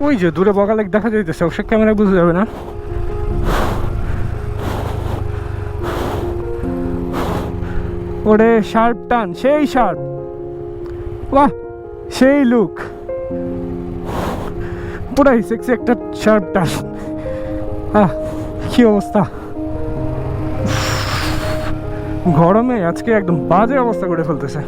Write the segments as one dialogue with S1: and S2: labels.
S1: ওই যে দূরে বগালেক দেখা যাইতেছে, অবশ্য ক্যামেরায় বোঝা যাবে না। ওরে শার্প টান, সেই শার্প। বাহ, সেই লুক। পুরাই সেক্সি একটা শার্প টান। আহ, কি অবস্থা। গরমে আজকে একদম বাজে অবস্থা করে ফেলতেছে।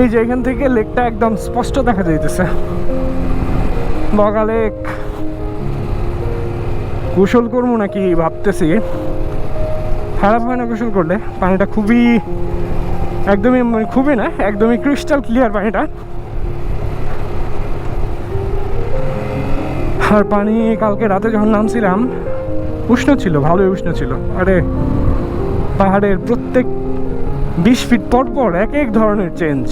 S1: এই যে এখান থেকে লেকটা একদম স্পষ্ট দেখা যাইতেছে। বগা লেক গোসল করব নাকি ভাবতেছি। খারাপ হয় না গোসল করলে? পানিটা খুবই, একদমই মানে খুবই না, একদমই ক্রিস্টাল ক্লিয়ার পানিটা। আর পানি কালকে রাতে যখন নামছিলাম, উষ্ণ ছিল, ভালোই উষ্ণ ছিল। আরে, পাহাড়ের প্রত্যেক বিশ ফিট পর পর এক এক ধরনের চেঞ্জ